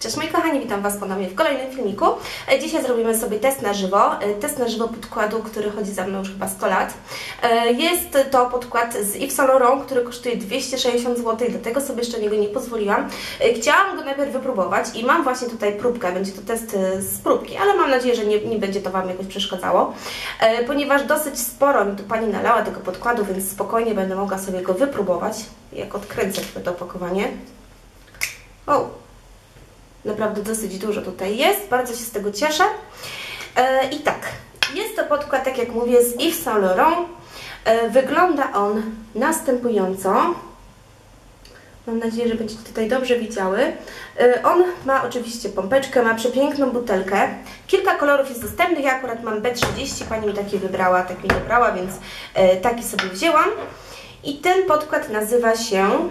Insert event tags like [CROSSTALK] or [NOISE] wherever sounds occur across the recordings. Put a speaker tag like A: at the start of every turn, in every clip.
A: Cześć moi kochani, witam Was ponownie w kolejnym filmiku. E, Dzisiaj zrobimy sobie test na żywo. E, Test na żywo podkładu, który chodzi za mną już chyba 100 lat. E, Jest to podkład z Yves Saint Laurent, który kosztuje 260 zł, dlatego sobie jeszcze niego nie pozwoliłam. Chciałam go najpierw wypróbować i mam właśnie tutaj próbkę, będzie to test z próbki, ale mam nadzieję, że nie, nie będzie to Wam jakoś przeszkadzało. Ponieważ dosyć sporo mi tu Pani nalała tego podkładu, więc spokojnie będę mogła sobie go wypróbować, jak odkręcę to opakowanie. O, Naprawdę dosyć dużo tutaj jest, bardzo się z tego cieszę. E, I tak, jest to podkład, tak jak mówię, z Yves Saint Laurent. E, wygląda on następująco. Mam nadzieję, że będziecie tutaj dobrze widziały. E, on ma oczywiście pompeczkę, ma przepiękną butelkę. Kilka kolorów jest dostępnych, ja akurat mam B30, pani mi taki wybrała, tak mi wybrała, więc taki sobie wzięłam. I ten podkład nazywa się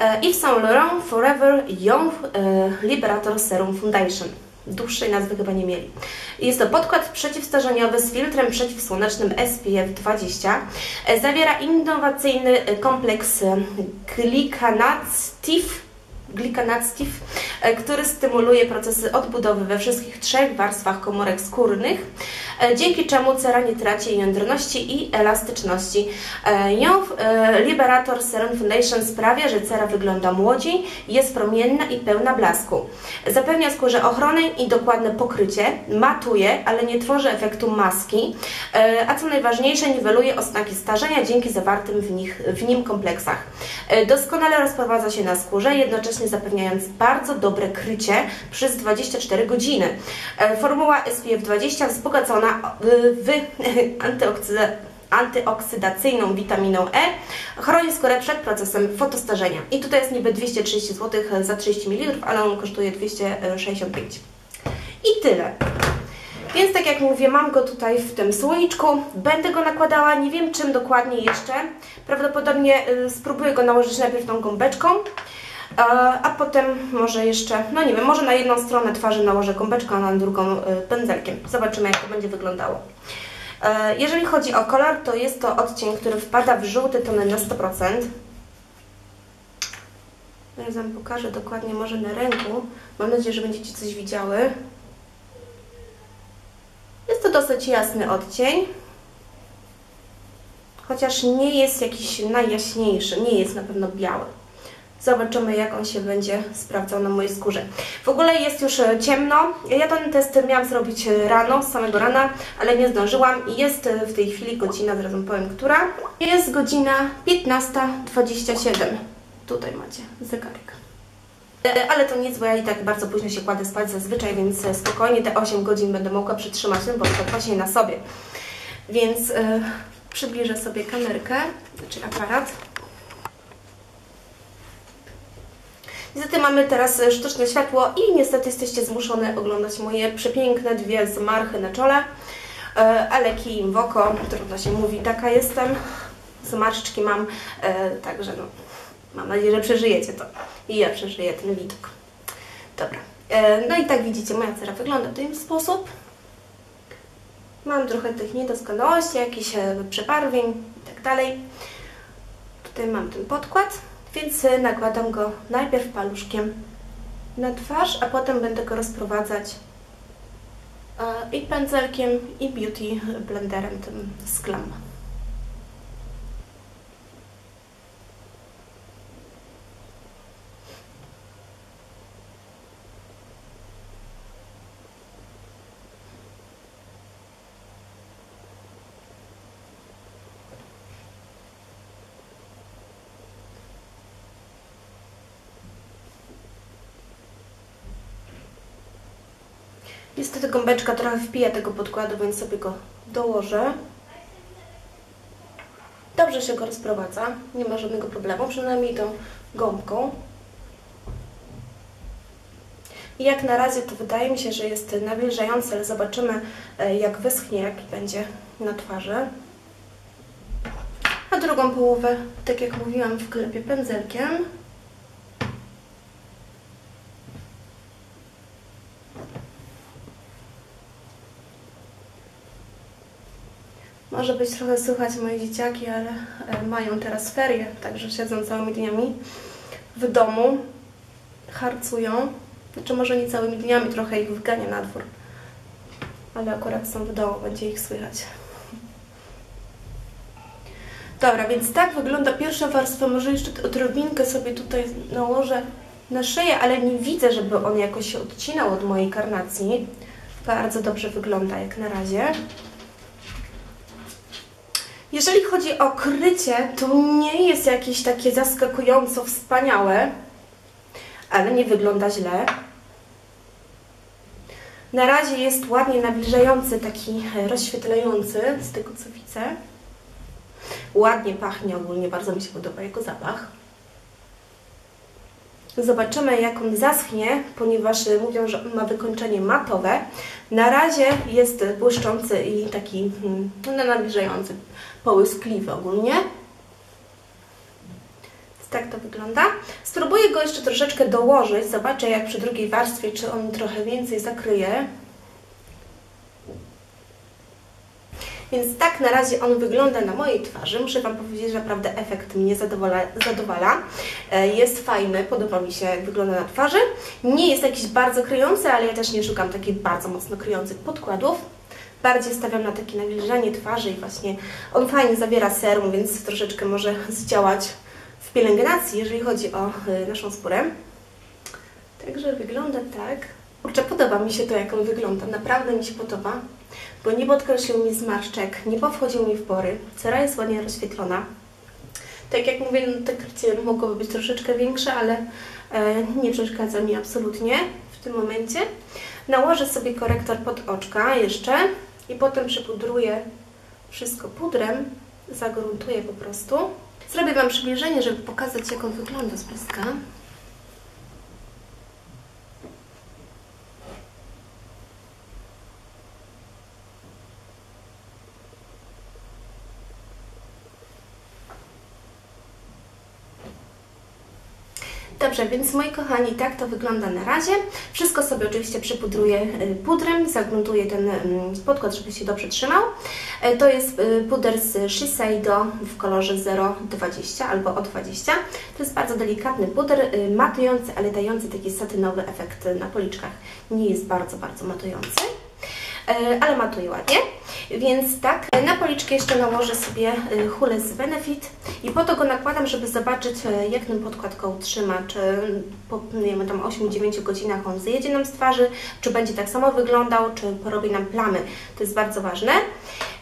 A: E, Yves Saint Laurent Forever Young e, Liberator Serum Foundation. Dłuższej nazwy chyba nie mieli. Jest to podkład przeciwstarzeniowy z filtrem przeciwsłonecznym SPF 20. E, Zawiera innowacyjny kompleks glicanactive glicanactive, który stymuluje procesy odbudowy we wszystkich trzech warstwach komórek skórnych, dzięki czemu cera nie traci jędrności i elastyczności. Young Liberator Serum Foundation sprawia, że cera wygląda młodziej, jest promienna i pełna blasku. Zapewnia skórze ochronę i dokładne pokrycie, matuje, ale nie tworzy efektu maski, a co najważniejsze, niweluje oznaki starzenia dzięki zawartym w, nich, w nim kompleksach. Doskonale rozprowadza się na skórze, jednocześnie zapewniając bardzo dobre krycie przez 24 godziny. Formuła SPF 20 wzbogacona w [LAUGHS] antyoksydacyjną witaminą E chroni skórę przed procesem fotostarzenia. I tutaj jest niby 230 zł za 30 ml, ale on kosztuje 265. I tyle. Więc tak jak mówię, mam go tutaj w tym słoiczku. Będę go nakładała, nie wiem czym dokładnie jeszcze. Prawdopodobnie spróbuję go nałożyć najpierw tą gąbeczką, a potem może jeszcze, no nie wiem, może na jedną stronę twarzy nałożę gąbeczkę, a na drugą pędzelkiem. Zobaczymy jak to będzie wyglądało. Jeżeli chodzi o kolor, to jest to odcień, który wpada w żółty tony na 100%. Teraz Wam pokażę dokładnie może na ręku. Mam nadzieję, że będziecie coś widziały. Jest to dosyć jasny odcień. Chociaż nie jest jakiś najjaśniejszy, nie jest na pewno biały. Zobaczymy, jak on się będzie sprawdzał na mojej skórze. W ogóle jest już ciemno. Ja ten test miałam zrobić rano, z samego rana, ale nie zdążyłam. Jest w tej chwili godzina, zaraz powiem, która. Jest godzina 15.27. Tutaj macie zegarek. Ale to nic, bo ja i tak bardzo późno się kładę spać zazwyczaj, więc spokojnie te 8 godzin będę mogła przytrzymać ten podkład właśnie na sobie. Więc yy, przybliżę sobie kamerkę, znaczy aparat. Niestety mamy teraz sztuczne światło i niestety jesteście zmuszone oglądać moje przepiękne dwie zmarchy na czole, ale kij im w oko, trudno się mówi, taka jestem, zmarszczki mam, także no, mam nadzieję, że przeżyjecie to i ja przeżyję ten widok. Dobra, no i tak widzicie, moja cera wygląda w ten sposób. Mam trochę tych niedoskonałości, jakichś przebarwień i tak dalej. Tutaj mam ten podkład. Więc nakładam go najpierw paluszkiem na twarz, a potem będę go rozprowadzać i pędzelkiem, i beauty blenderem tym z Glam. Niestety gąbeczka trochę wpija tego podkładu, więc sobie go dołożę. Dobrze się go rozprowadza, nie ma żadnego problemu, przynajmniej tą gąbką. Jak na razie to wydaje mi się, że jest nawilżający, ale zobaczymy jak wyschnie, jaki będzie na twarzy. A drugą połowę, tak jak mówiłam, wklepię pędzelkiem. Może być trochę słychać moje dzieciaki, ale mają teraz ferie, także siedzą całymi dniami w domu, harcują. Znaczy może nie całymi dniami, trochę ich wygania na dwór. Ale akurat są w domu, będzie ich słychać. Dobra, więc tak wygląda pierwsza warstwa. Może jeszcze odrobinkę sobie tutaj nałożę na szyję, ale nie widzę, żeby on jakoś się odcinał od mojej karnacji. Bardzo dobrze wygląda jak na razie. Jeżeli chodzi o krycie, to nie jest jakieś takie zaskakująco wspaniałe, ale nie wygląda źle. Na razie jest ładnie nabliżający, taki rozświetlający, z tego co widzę. Ładnie pachnie ogólnie, bardzo mi się podoba jego zapach. Zobaczymy jak on zaschnie, ponieważ mówią, że ma wykończenie matowe. Na razie jest błyszczący i taki hmm, no, nabliżający, połyskliwy ogólnie. Tak to wygląda. Spróbuję go jeszcze troszeczkę dołożyć. Zobaczę jak przy drugiej warstwie, czy on trochę więcej zakryje. Więc tak na razie on wygląda na mojej twarzy. Muszę Wam powiedzieć, że naprawdę efekt mnie zadowala. zadowala. E, jest fajny, podoba mi się jak wygląda na twarzy. Nie jest jakiś bardzo kryjący, ale ja też nie szukam takich bardzo mocno kryjących podkładów. Bardziej stawiam na takie nawilżanie twarzy i właśnie on fajnie zawiera serum, więc troszeczkę może zdziałać w pielęgnacji, jeżeli chodzi o y, naszą skórę. Także wygląda tak. Kurczę, podoba mi się to, jak on wygląda. Naprawdę mi się podoba, bo nie podkreślił mi zmarszczek, nie powchodził mi w pory. Cera jest ładnie rozświetlona. Tak jak mówię, no, te krycie mogłoby być troszeczkę większe, ale e, nie przeszkadza mi absolutnie w tym momencie. Nałożę sobie korektor pod oczka jeszcze i potem przypudruję wszystko pudrem, zagruntuję po prostu. Zrobię Wam przybliżenie, żeby pokazać, jak on wygląda z bliska. Dobrze, więc moi kochani, tak to wygląda na razie. Wszystko sobie oczywiście przypudruję y, pudrem, zagruntuję ten mm, podkład, żeby się dobrze trzymał. E, to jest y, puder z Shiseido w kolorze 020 albo O20. To jest bardzo delikatny puder, y, matujący, ale dający taki satynowy efekt na policzkach. Nie jest bardzo, bardzo matujący. Ale matuje ładnie. Więc tak, na policzkę jeszcze nałożę sobie e, hulę z Benefit i po to go nakładam, żeby zobaczyć e, jak ten podkład go utrzyma, czy po nie wiem, tam 8-9 godzinach on zjedzie nam z twarzy, czy będzie tak samo wyglądał, czy porobi nam plamy. To jest bardzo ważne.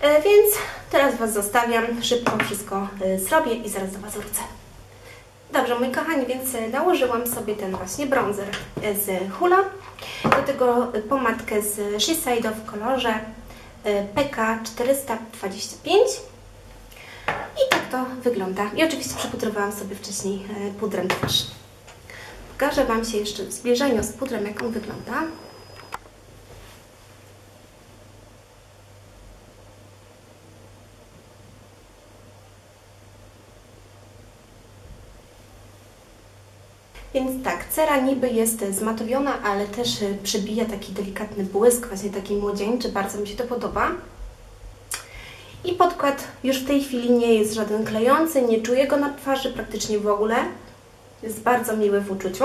A: Więc teraz Was zostawiam, szybko wszystko zrobię i zaraz do Was wrócę. Dobrze, moi kochani, więc nałożyłam sobie ten właśnie bronzer z Hula. Do tego pomadkę z Shiseido w kolorze e, PK425. I tak to wygląda. I oczywiście przepudrowałam sobie wcześniej e, pudrem twarz. Pokażę Wam się jeszcze w zbliżeniu z pudrem, jak on wygląda. Więc tak, cera niby jest zmatowiona, ale też y, przybija taki delikatny błysk, właśnie taki młodzieńczy, bardzo mi się to podoba. I podkład już w tej chwili nie jest żaden klejący, nie czuję go na twarzy praktycznie w ogóle. Jest bardzo miły w uczuciu,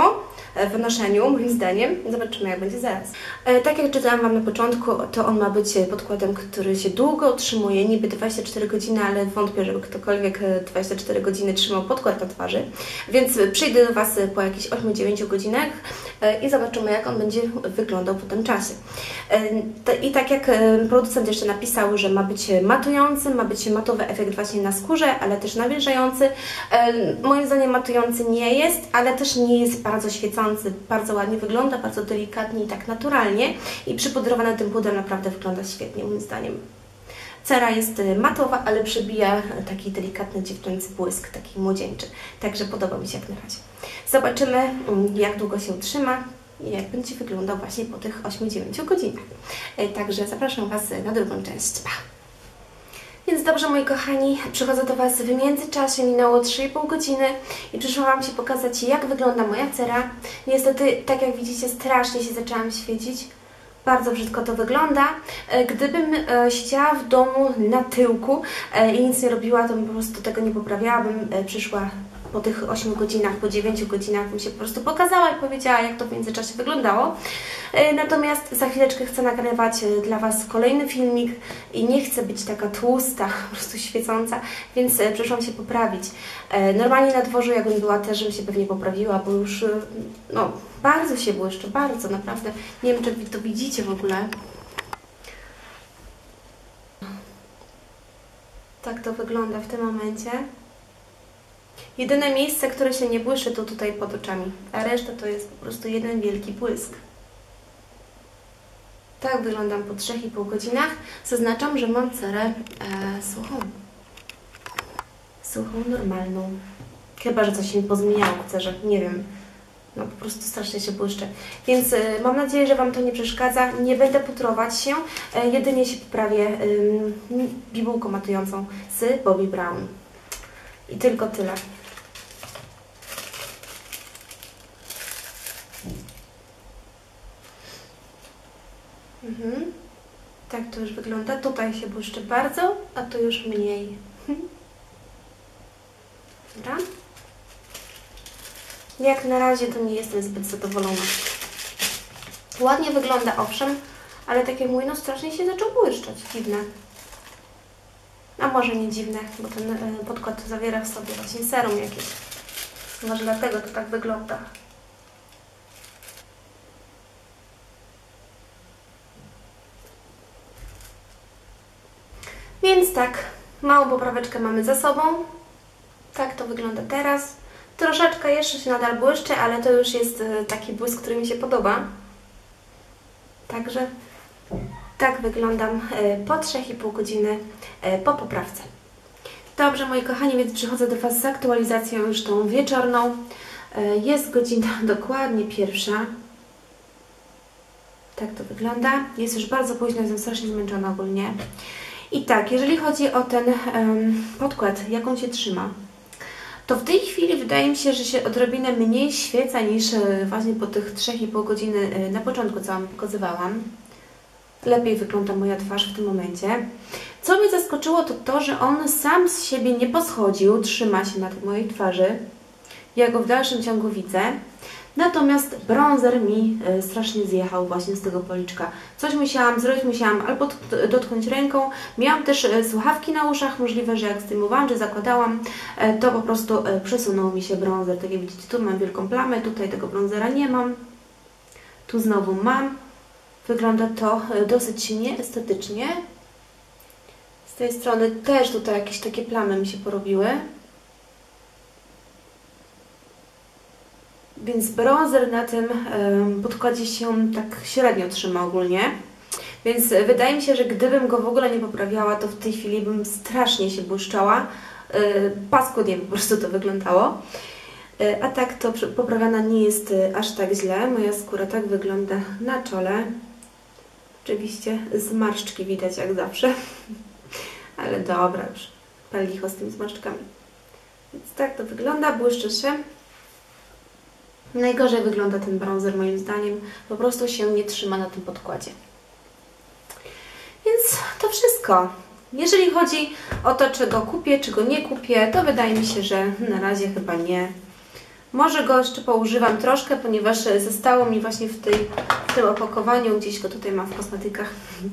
A: e, w noszeniu, moim zdaniem. Zobaczymy, jak będzie zaraz. E, tak jak czytałam Wam na początku, to on ma być podkładem, który się długo utrzymuje, niby 24 godziny, ale wątpię, żeby ktokolwiek 24 e, godziny trzymał podkład na twarzy. Więc przyjdę do Was po jakichś 8-9 godzinach i zobaczymy, jak on będzie wyglądał po tym czasie. I tak jak producent jeszcze napisał, że ma być matujący, ma być matowy efekt właśnie na skórze, ale też nawilżający. Moim zdaniem matujący nie jest, ale też nie jest bardzo świecący, bardzo ładnie wygląda, bardzo delikatnie i tak naturalnie i przypudrowane tym pudrem naprawdę wygląda świetnie moim zdaniem. Cera jest y, matowa, ale przebija taki delikatny dziewczęcy błysk, taki młodzieńczy. Także podoba mi się jak na razie. Zobaczymy, mm, jak długo się utrzyma i jak będzie wyglądał właśnie po tych 8-9 godzinach. Y, także zapraszam Was na drugą część. Pa! Więc dobrze, moi kochani, przychodzę do Was w międzyczasie, minęło 3,5 godziny i przyszłam Wam się pokazać, jak wygląda moja cera. Niestety, tak jak widzicie, strasznie się zaczęłam świecić. Bardzo brzydko to wygląda. E, gdybym e, siedziała w domu na tyłku e, i nic nie robiła, to po prostu tego nie poprawiała, bym przyszła po tych 8 godzinach, po 9 godzinach bym się po prostu pokazała i powiedziała, jak to w międzyczasie wyglądało. E, natomiast za chwileczkę chcę nagrywać e, dla Was kolejny filmik i nie chcę być taka tłusta, [LAUGHS] po prostu świecąca, więc e, przyszłam się poprawić. Normalnie na dworzu, jakbym była też, bym się pewnie poprawiła, bo już no, bardzo się błyszczę, bardzo naprawdę. Nie wiem, czy to widzicie w ogóle. Tak to wygląda w tym momencie. Jedyne miejsce, które się nie błyszy, to tutaj pod oczami, a reszta to jest po prostu jeden wielki błysk. Tak wyglądam po 3,5 godzinach. Zaznaczam, że mam cerę e, suchą. Suchą, normalną. Chyba, że coś mi pozmieniało w cerze, nie wiem. No po prostu strasznie się błyszczę. Więc e, mam nadzieję, że Wam to nie przeszkadza. Nie będę putrować się, e, jedynie się poprawię bibułką matującą z Bobbi Brown. I tylko tyle. Mhm. Tak to już wygląda. Tutaj się błyszczy bardzo, a tu już mniej. Dobra. Jak na razie to nie jestem zbyt zadowolona. Ładnie wygląda, owszem, ale takie mój no strasznie się zaczął błyszczeć. Dziwne. A może nie dziwne, bo ten e, podkład zawiera w sobie właśnie serum jakieś. Może dlatego to tak wygląda. Więc tak, małą popraweczkę mamy za sobą. Tak to wygląda teraz. Troszeczkę jeszcze się nadal błyszczy, ale to już jest e, taki błysk, który mi się podoba. Także tak wyglądam e, po 3,5 godziny e, po poprawce. Dobrze, moi kochani, więc przychodzę do Was z aktualizacją już tą wieczorną. Jest godzina [LAUGHS] dokładnie pierwsza. Tak to wygląda. Jest już bardzo późno, jestem strasznie zmęczona ogólnie. I tak, jeżeli chodzi o ten um, podkład, jak on się trzyma, to w tej chwili wydaje mi się, że się odrobinę mniej świeca niż e, właśnie po tych 3,5 godziny e, na początku, co Wam pokazywałam. Lepiej wygląda moja twarz w tym momencie. Co mnie zaskoczyło, to to, że on sam z siebie nie poschodził, trzyma się na tej mojej twarzy. Ja go w dalszym ciągu widzę. Natomiast bronzer mi e, strasznie zjechał właśnie z tego policzka. Coś musiałam zrobić, musiałam albo dotknąć ręką. Miałam też e, słuchawki na uszach, możliwe, że jak zdejmowałam czy zakładałam, e, to po prostu przesunął mi się bronzer. Tak jak widzicie, tu mam wielką plamę, tutaj tego bronzera nie mam. Tu znowu mam. Wygląda to dosyć nieestetycznie. Z tej strony też tutaj jakieś takie plamy mi się porobiły. Więc bronzer na tym podkładzie się tak średnio trzyma ogólnie. Więc wydaje mi się, że gdybym go w ogóle nie poprawiała, to w tej chwili bym strasznie się błyszczała. E, paskudnie po prostu to wyglądało. E, a tak to poprawiana nie jest e, aż tak źle. Moja skóra tak wygląda na czole. Oczywiście zmarszczki widać jak zawsze. [LAUGHS] Ale dobra już. Palicho z tymi zmarszczkami. Więc tak to wygląda, błyszczy się. Najgorzej wygląda ten bronzer moim zdaniem. Po prostu się nie trzyma na tym podkładzie. Więc to wszystko. Jeżeli chodzi o to, czy go kupię, czy go nie kupię, to wydaje mi się, że na razie chyba nie. Może go jeszcze poużywam troszkę, ponieważ zostało mi właśnie w, tej, w tym opakowaniu, gdzieś go tutaj mam w kosmetykach,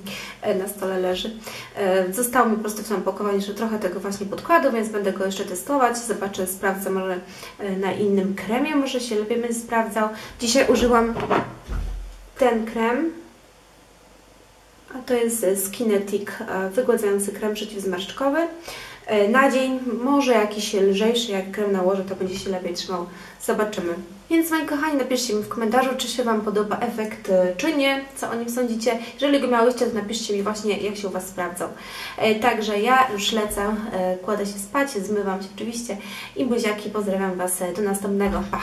A: [LAUGHS] na stole leży. E, zostało mi po prostu w tym opakowaniu jeszcze trochę tego właśnie podkładu, więc będę go jeszcze testować. Zobaczę, sprawdzę może e, na innym kremie, może się lepiej będzie sprawdzał. Dzisiaj użyłam ten krem, a to jest Skinetic e, wygładzający krem przeciwzmarszczkowy. E, na dzień, może jakiś lżejszy, jak krem nałożę, to będzie się lepiej trzymał. Zobaczymy. Więc moi kochani, napiszcie mi w komentarzu, czy się Wam podoba efekt, e, czy nie, co o nim sądzicie. Jeżeli go miałyście, to napiszcie mi właśnie, jak się u Was sprawdzał. E, także ja już lecę, kładę się spać, zmywam się oczywiście i buziaki, pozdrawiam Was do następnego. Pa!